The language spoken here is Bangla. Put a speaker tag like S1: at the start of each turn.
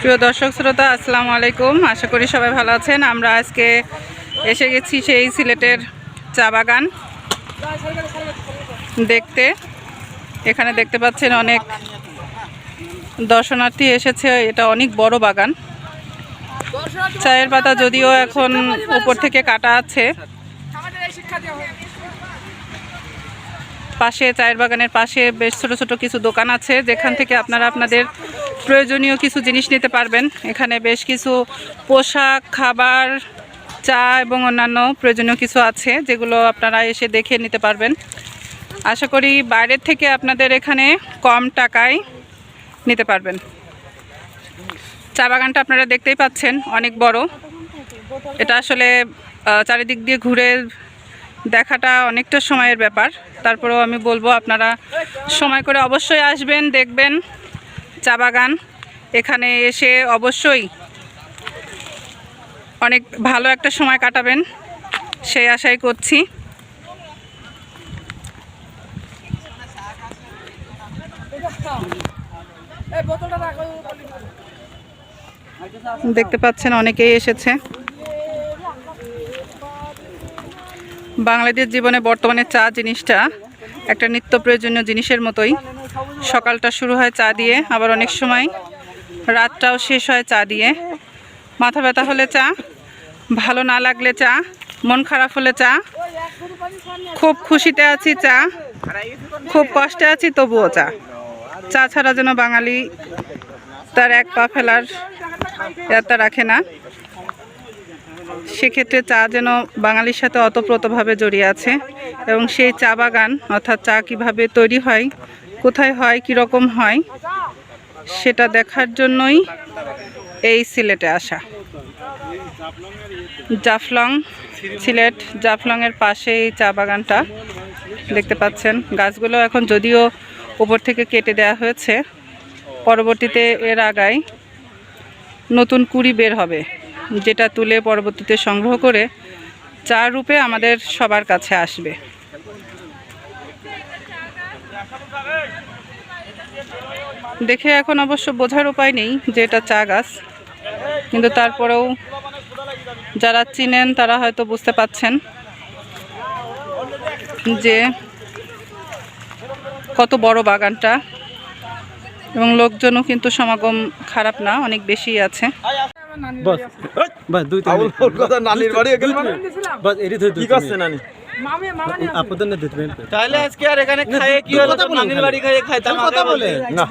S1: প্রিয় দর্শক শ্রোতা, আসসালামু আলাইকুম। আশা করি সবাই ভালো আছেন। আমরা আজকে এসে গেছি সেই সিলেটের চা বাগান দেখতে। এখানে দেখতে পাচ্ছেন অনেক দর্শনার্থী এসেছে। এটা অনেক বড় বাগান। চায়ের পাতা যদিও এখন উপর থেকে কাটা আছে। পাশে, চায়ের বাগানের পাশে বেশ ছোট ছোট কিছু দোকান আছে। যেখান থেকে আপনারা আপনাদের প্রয়োজনীয় কিছু জিনিস নিতে পারবেন। এখানে বেশ কিছু পোশাক, খাবার, চা এবং অন্যান্য প্রয়োজনীয় কিছু আছে, যেগুলো আপনারা এসে দেখে নিতে পারবেন। আশা করি বাইরের থেকে আপনাদের এখানে কম টাকায় নিতে পারবেন। চা বাগানটা আপনারা দেখতেই পাচ্ছেন, অনেক বড়। এটা আসলে চারিদিক দিয়ে ঘুরে দেখাটা অনেকটা সময়ের ব্যাপার। তারপরেও আমি বলব, আপনারা সময় করে অবশ্যই আসবেন, দেখবেন। চা বাগান। এখানে এসে অবশ্যই অনেক ভালো একটা সময় কাটাবেন, সেই আশাই করছি। দেখতে পাচ্ছেন অনেকেই এসেছে। বাংলাদেশ জীবনে বর্তমানে চা জিনিসটা একটা নিত্য প্রয়োজনীয় জিনিসের মতোই। সকালটা শুরু হয় চা দিয়ে, আবার অনেক সময় রাতটাও শেষ হয় চা দিয়ে। মাথা ব্যথা হলে চা, ভালো না লাগলে চা, মন খারাপ হলে চা, খুব খুশিতে আছি চা, খুব কষ্টে আছি তবুও চা। চা ছাড়া যেন বাঙালি তার এক পা ফেলার ইয়াত্তা রাখে না। সেক্ষেত্রে চা যেন বাঙালির সাথে অতপ্রতভাবে জড়িয়ে আছে এবং সেই চা বাগান অর্থাৎ চা কীভাবে তৈরি হয় কোথায় হয়, কীরকম হয়, সেটা দেখার জন্যই এই সিলেটে আসা। জাফলং সিলেট, জাফলংয়ের পাশে এই চা বাগানটা দেখতে পাচ্ছেন। গাছগুলো এখন যদিও উপর থেকে কেটে দেওয়া হয়েছে, পরবর্তীতে এর আগায় নতুন কুড়ি বের হবে, যেটা তুলে পরবর্তীতে সংগ্রহ করে চা রূপে আমাদের সবার কাছে আসবে। দেখে এখন অবশ্য বোঝার উপায় নেই যে এটা চা গাছ। কিন্তু তারপরেও যারা চিনেন তারা হয়তো বুঝতে পাচ্ছেন যে কত বড় বাগানটা এবং লোকজনও কিন্তু সমাগম খারাপ না অনেক বেশি আছে।
S2: বস বস দুই তিন
S3: কথা নানির বাড়ি গেল মানে?
S2: বস
S3: কি করছে নানি?
S2: আপদ না
S4: তাহলে আজকে আর এখানে খাইয়ে কি হলো? নানির বাড়ি খাইয়ে খাইতাম
S2: কথা বলে
S3: না।